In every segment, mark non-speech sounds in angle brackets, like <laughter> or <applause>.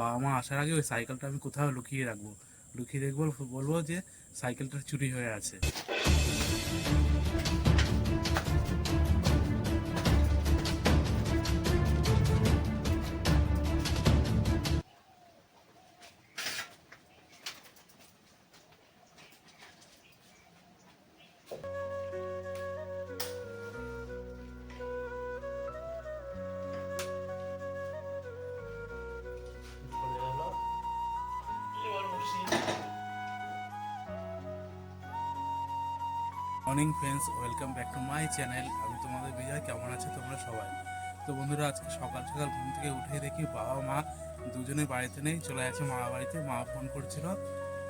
বাবা মা আসার আগে ওই সাইকেলটা আমি কোথাও লুকিয়ে রাখব। লুকিয়ে দেখব, বলব যে সাইকেলটা চুরি হয়ে আছে। Morning friends welcome back to my channel আমি তোমাদের বিজয়। কেমন আছো তোমরা সবাই? তো বন্ধুরা, আজকে সকাল সকাল ঘুম থেকে উঠে দেখি বাবা মা দুজনে বাড়িতে নেই, চলে গেছে মা বাড়িতে। মা ফোন করছিল,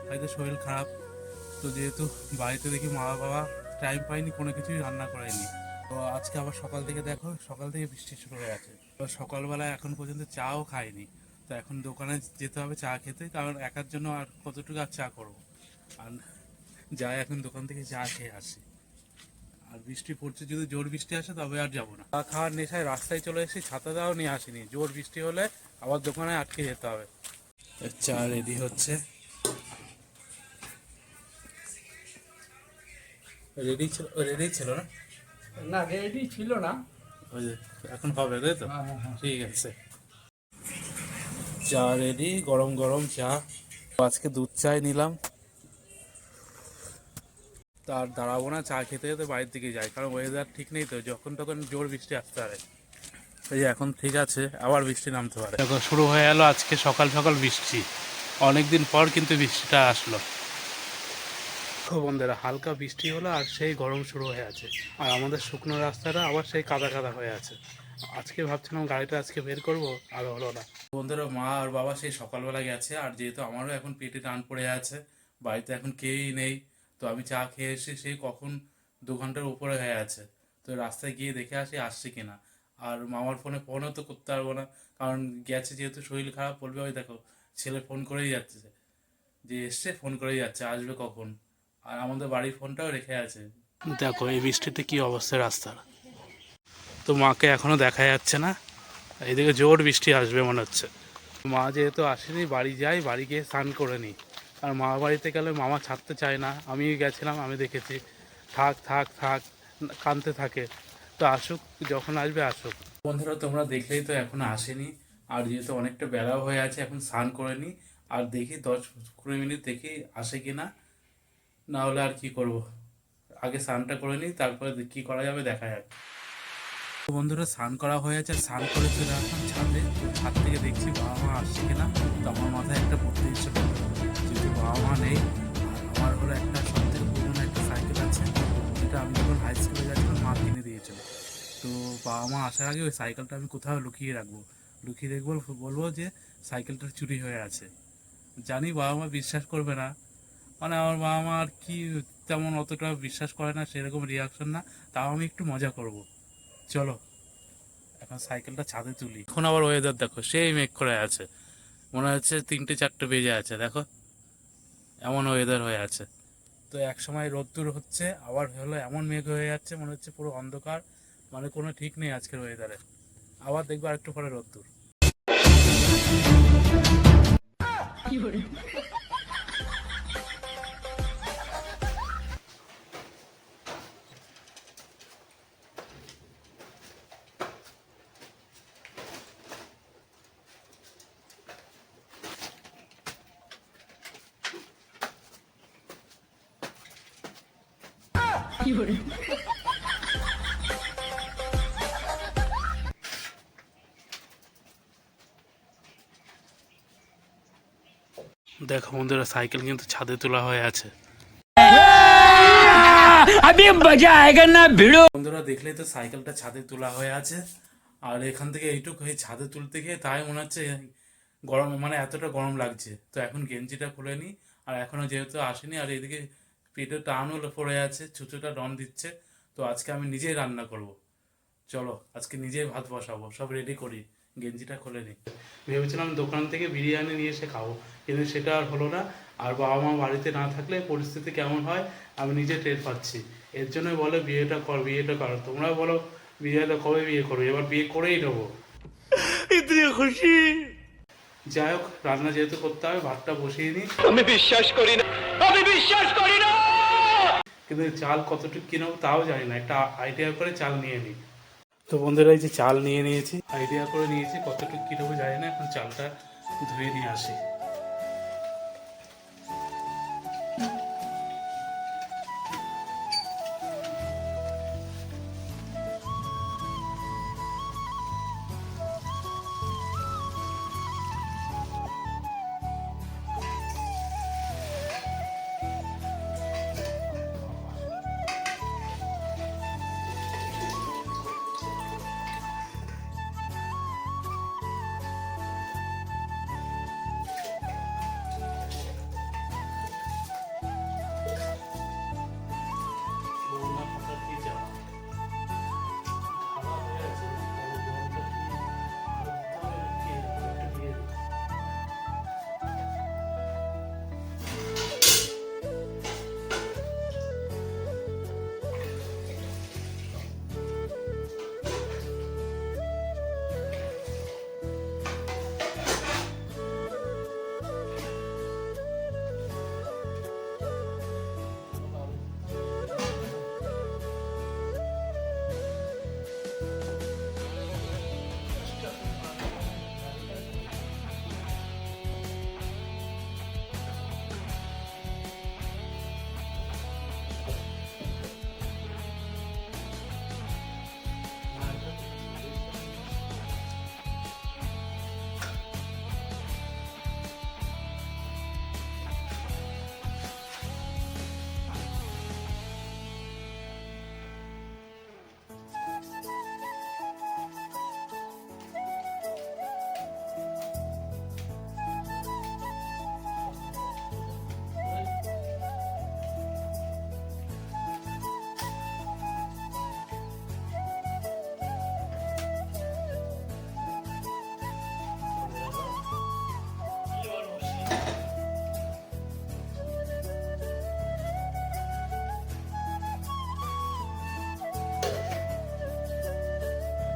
হয়তো শরীর খারাপ। তো যেহেতু বাড়িতে দেখি মা বাবা টাইম পায়নি কোনো কিছুই রান্না করেনি। তো আজকে আবার সকাল থেকে দেখো, সকাল থেকে বৃষ্টি শুরু হয়ে গেছে। তো সকালবেলা এখন পর্যন্ত চাও খাইনি। তো এখন দোকানে যেতে হবে চা খেতে, কারণ একার জন্য আর কতটুকু আর চা করব? আর যাই, এখন দোকান থেকে চা খেয়ে আসি। আর বৃষ্টি পড়ছে যদি জোর বৃষ্টি আসে তবে আর যাব না। খাওয়ার নেশায় রাস্তায় চলে এসেছি ছাতা দাও নিয়ে আসিনি। জোর বৃষ্টি হলে আবার দোকানে আটকে যেতে হবে। চা রেডি হচ্ছে। রেডি ছিল রেডি ছিল না? না রেডি ছিল না। ওই যে এখন হবে তাই তো? হ্যাঁ, হ্যাঁ, হ্যাঁ। ঠিক আছে। চা রেডি গরম গরম চা। আজকে দুধ চাই নিলাম। তার দাঁড়াবো না চা খেতে খেতে বাড়ির দিকে যাই কারণ ওয়েদার ঠিক নেই তো যখন তখন জোর বৃষ্টি আসতে পারে। এই এখন ঠিক আছে আবার বৃষ্টি নামতে পারে। দেখো শুরু হয়ে গেল আজকে সকাল সকাল বৃষ্টি অনেকদিন পর কিন্তু বৃষ্টিটা আসলো। বন্ধুরা হালকা বৃষ্টি হলো আর সেই গরম শুরু হয়ে আছে। আর আমাদের শুকনো রাস্তাটা আবার সেই কাদা কাদা হয়ে আছে। আজকে ভাবছিলাম গাড়িটা আজকে বের করব আর হলো না। বন্ধুরা মা আর বাবা সেই সকালবেলা গেছে আর যেহেতু আমারও এখন পেটে টান পড়ে আছে বাড়িতে এখন কেউই নেই তো আমি চা খেয়ে এসে সে কখন দু ঘণ্টার উপরে হয়ে আছে। তো রাস্তায় গিয়ে দেখে আসি আসছে কিনা আর মামার ফোনে ফোনও তো করতে পারব না। কারণ গেছে যেহেতু শরীর খারাপ, বলবে ওই দেখো, ছেলে ফোন করেই যাচ্ছে। যে এসছে ফোন করেই যাচ্ছে, আসবে কখন? আর আমাদের বাড়ির ফোনটাও রেখে আছে। দেখো, এই বৃষ্টিতে কি অবস্থা রাস্তার? তো মাকে এখনও দেখা যাচ্ছে না। এদিকে জোর বৃষ্টি আসবে মনে হচ্ছে। মা যেহেতু আসেনি, বাড়ি যাই, বাড়ি গিয়ে স্নান করে নিই। আর মা বাড়িতে গেলে মামা ছাড়তে চায় না। আমি গেছিলাম, আমি দেখেছি। থাক থাক থাক কানতে থাকে। তো আসুক, যখন আসবে আসুক। বন্ধুরা, তোমরা দেখলেই তো এখন আসেনি। আর যেহেতু অনেকটা বেলাও হয়ে আছে, এখন স্নান করে নিই আর দেখি দশ কুড়ি মিনিট দেখি আসে কি না না হলে আর কি করব? আগে স্নানটা করে নিই তারপরে কি করা যাবে দেখা যাক। বন্ধুরা স্নান করা হয়ে আর স্নান করে চলে আসলাম ছাদে। ছাদ থেকে দেখছি বাবা মা আসছে কিনা। তো আমার মাথায় একটা বুদ্ধি ছিল যেহেতু বাবা মা নেই আমার হলো একটা সব থেকে পুরোনো একটা সাইকেল আছে, যেটা আমি যখন হাই স্কুলে যাচ্ছিলাম, মা কিনে দিয়েছিল। তো বাবা মা আসার আগে ওই সাইকেলটা আমি কোথাও লুকিয়ে রাখব। লুকিয়ে দেখব, বলব যে সাইকেলটা চুরি হয়ে আছে। জানি বাবা মা বিশ্বাস করবে না। মানে আমার বাবা মা আর কি তেমন অতটা বিশ্বাস করে না, সেরকম রিয়াকশন না। তাও আমি একটু মজা করব। চলো এখন সাইকেলটা ছাদে তুলি। এখন আবার ওয়েদার দেখো সেই মেঘ করে আছে। মনে হচ্ছে তিনটে চারটে বেজে আছে দেখো। এমন ওয়েদার হয়ে আছে। তো এক সময় রোদ্দুর হচ্ছে আবার হলো এমন মেঘ হয়ে যাচ্ছে মনে হচ্ছে পুরো অন্ধকার। মানে কোনো ঠিক নেই আজকের ওয়েদারে আবার দেখব আরেকটু পরে রোদ্দুর। দেখো বন্ধুরা সাইকেল কিন্তু ছাদে তোলা হয়ে আছে। আমি মজা না ভিড়ো বন্ধুরা দেখলে তো সাইকেলটা ছাদে তোলা হয়ে আছে। আর এখান থেকে এইটুক হয়ে ছাদে তুলতে গিয়ে তাই মনে হচ্ছে গরম মানে এতটা গরম লাগছে। তো এখন গেঞ্জিটা খুলে নি আর এখনও যেহেতু আসেনি আর এদিকে পেটে টান হলে পড়ে আছে ছুচোটা ডন দিচ্ছে তো আজকে আমি নিজেই রান্না করব। চলো আজকে নিজেই ভাত বসাবো সব রেডি করি গেঞ্জিটা খুলে নিই ভেবেছিলাম দোকান থেকে বিরিয়ানি নিয়ে এসে খাব কিন্তু সেটা আর হলো না আর বাবা মা বাড়িতে না থাকলে পরিস্থিতি কেমন হয় আমি নিজে টের পাচ্ছি। এর জন্যই বলে বিয়েটা কর বিয়েটা কর। তোমরা বলো বিয়েটা কবে বিয়ে করো এবার বিয়ে করেই নেব। খুশি। যাই হোক রান্না যেহেতু করতে হবে ভাতটা বসিয়ে নিই আমি বিশ্বাস করি না আমি বিশ্বাস করি না। কিন্তু চাল কতটুকু কিনবো তাও জানি না। একটা আইডিয়া করে চাল নিয়ে নিই তো বন্ধুরা এই যে চাল নিয়ে নিয়েছি। আইডিয়া করে নিয়েছি কতটুকু কিনবো জানি না এখন চালটা ধুয়ে নিয়ে আসি।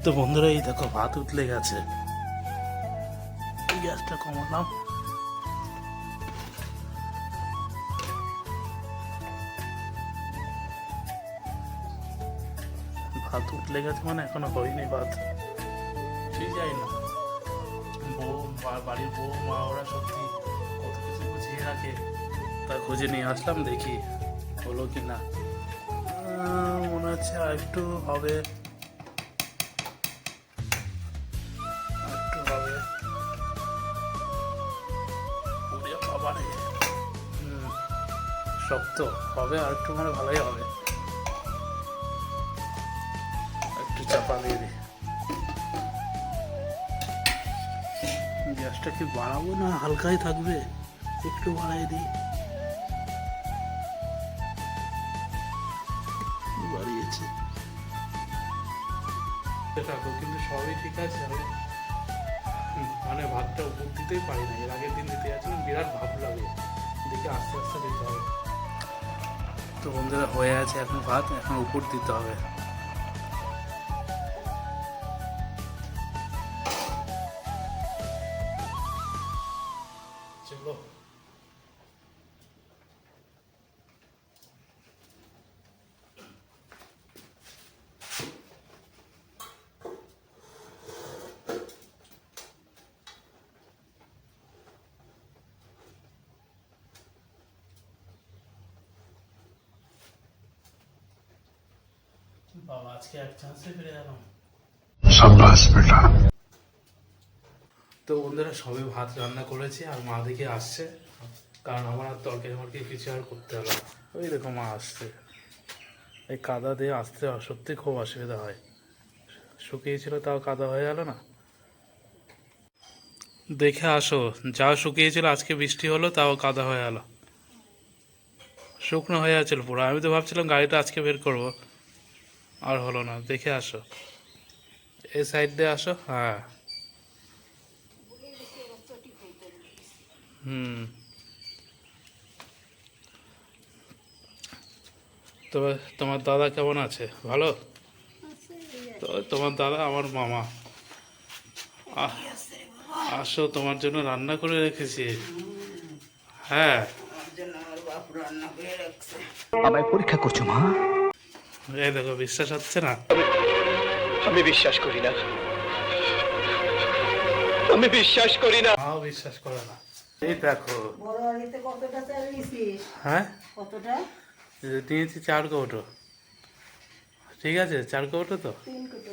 তো বন্ধুরা, এই দেখো, ভাত উতলে গেছে। গ্যাসটা কমালাম ভাত উতলে গেছে মানে এখনও হয়নি ভাত। ঠিক যাই না। বউ বাড়ির বউ, মা, ওরা সত্যি কত কিছু গুছিয়ে রাখে। তা খুঁজে নিয়ে আসলাম, দেখি হলো কি না মনে হচ্ছে আর একটু হবে। শক্ত হবে, আর একটু মানে ভালোই হবে। একটু চাপা দিয়ে দিই। গ্যাসটা কি বাড়াবো না হালকাই থাকবে? একটু বাড়াই দিই। বাড়িয়েছি। থাকো কিন্তু সবই ঠিক আছে, আমি মানে ভাতটা উপর দিতেই পারি না। এর আগের দিন দিতে যাচ্ছিলাম, বিরাট ভাব লাগে। দেখে আস্তে আস্তে দিতে হবে। তো বন্ধুরা হয়ে আছে এখন ভাত এখন উপর দিতে হবে। তো বন্ধুরা সবে ভাত রান্না করেছি আর মা দেখে আসছে। কারণ আমার আর তর্কে মরকে কিছু আর করতে হবে ওই দেখো মা আসছে। এই কাদা দিয়ে আসতে সত্যি খুব অসুবিধা হয়। শুকিয়েছিল তাও কাদা হয়ে গেল না। দেখে আসো যা শুকিয়েছিল আজকে বৃষ্টি হলো তাও কাদা হয়ে গেল। শুকনো হয়ে আছে পুরো। আমি তো ভাবছিলাম গাড়িটা আজকে বের করব। আর হলো না দেখে আসো। এই সাইড দিয়ে আসো হ্যাঁ। হুম। তবে তোমার দাদা কেমন আছে? ভালো? তো তোমার দাদা আমার মামা। আসো তোমার জন্য রান্না করে রেখেছি। হ্যাঁ। আমায় পরীক্ষা করছ মা? এই দেখো বিশ্বাস হচ্ছে না? আমি বিশ্বাস করি না। আমি বিশ্বাস করি না। মাও বিশ্বাস করে না। এই দেখো। বড় আলিতে কতটা চাল নিছিস হ্যাঁ? কতটা? নিয়েছি চার কৌটো। ঠিক আছে চার কৌটো তো? তিন কুটো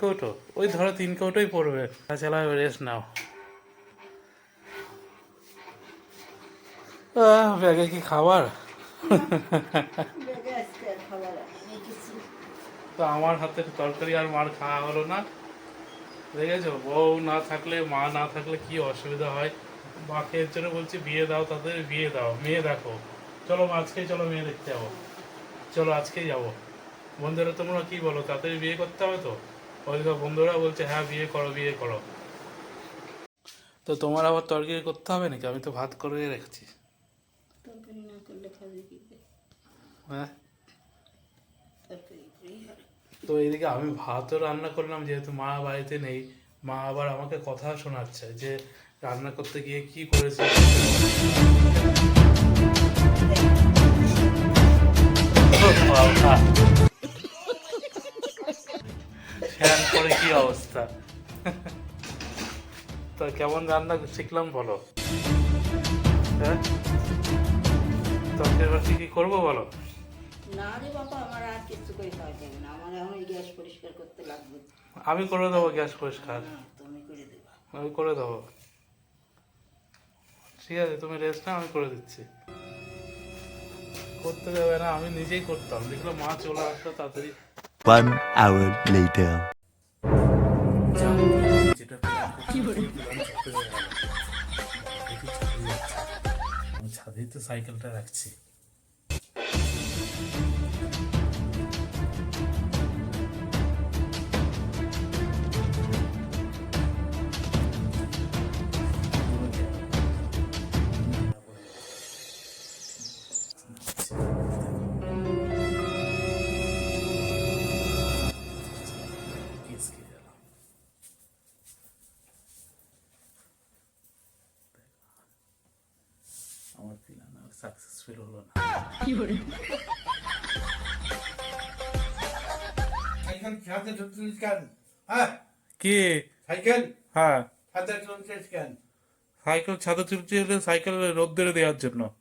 কৌটো? ওই ধরো তিন কৌটোই পড়বে। তাছাড়া রেস্ট নাও। আহ, ব্যাগে কি খাবার <laughs> ব্যাগে আজকে আর খাবার রেখেছি তো আমার হাতের তরকারি আর মার খাওয়া হলো না। দেখেছ? বউ না থাকলে মা না থাকলে কি অসুবিধা হয়? মাকে এর জন্য বলছি বিয়ে দাও তাদের বিয়ে দাও। মেয়ে দেখো। চলো আজকেই চলো মেয়ে দেখতে যাব। চলো আজকেই যাব। বন্ধুরা তোমরা কি বলো? তাদের বিয়ে করতে হবে তো? ওই তো বন্ধুরা বলছে হ্যাঁ বিয়ে করো বিয়ে করো। তো তোমার আবার তরকারি করতে হবে নাকি? আমি তো ভাত করে রেখেছি। তরকারি না করলে খাবে কি হ্যাঁ? তো এদিকে আমি ভাতও রান্না করলাম, যেহেতু মা বাড়িতে নেই, মা আবার আমাকে কথা শোনাচ্ছে যে রান্না করতে গিয়ে কি করেছে। ফ্যান করে কি অবস্থা? তো কেমন রান্না শিখলাম বলো। হ্যাঁ? তরকারি কি করব বলো? না রে বাবা আমার আর কিছু করে খাওয়া যাবে না। আমার এখন গ্যাস পরিষ্কার করতে লাগবে। আমি করে দেবো গ্যাস পরিষ্কার। তুমি করে দেবা। আমি করে দেবো। ঠিক আছে তুমি রেস্ট না আমি করে দিচ্ছি। করতে দেবে না আমি নিজেই করতাম। দেখলাম মা চলে আসলো তাড়াতাড়ি। One hour later. ছাদেই তো সাইকেলটা রাখছি। কিসকে গেলাম আমার সাকসেসফুল হলো না। সাইকেল সাথে ঢুকছিস কেন? হ্যাঁ? কি? সাইকেল? হ্যাঁ। সাথে চলছিস কেন? সাইকেল ছাদে সাইকেল রোদ্দুরে দেওয়ার জন্য।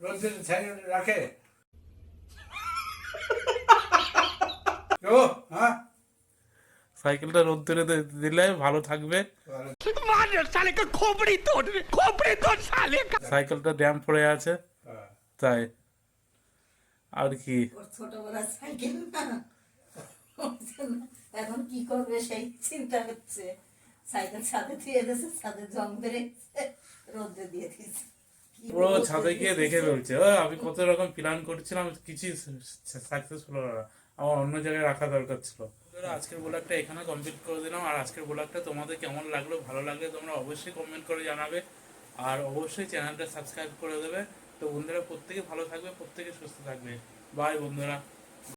রোদের সাইকেল রাখে? <laughs> হ্যাঁ? সাইকেলটা রোদ্দুরে দিলে ভালো থাকবে। সাইকেলটা ড্যাম পড়ে আছে। তাই। আর কি? সাইকেল না। এখন কি করবে সেই চিন্তা হচ্ছে। সাইকেল ছাদে দিয়ে দিয়েছে ছাদে জং বেড়েছে রোদে দিয়ে দিয়েছে। পুরো ছাদে গিয়ে দেখে ফেলছে। ও, আমি কত রকম প্ল্যান করছিলাম কিছুই সাকসেসফুল হলো না। আমার অন্য জায়গায় রাখা দরকার ছিল। বন্ধুরা, আজকের ব্লগটা এখানে কমপ্লিট করে দিলাম। আর আজকের ব্লগটা তোমাদের কেমন লাগল ভালো লাগলে তোমরা অবশ্যই কমেন্ট করে জানাবে। আর অবশ্যই চ্যানেলটা সাবস্ক্রাইব করে দেবে। তো বন্ধুরা প্রত্যেকে ভালো থাকবে প্রত্যেকে সুস্থ থাকবে। বাই বন্ধুরা।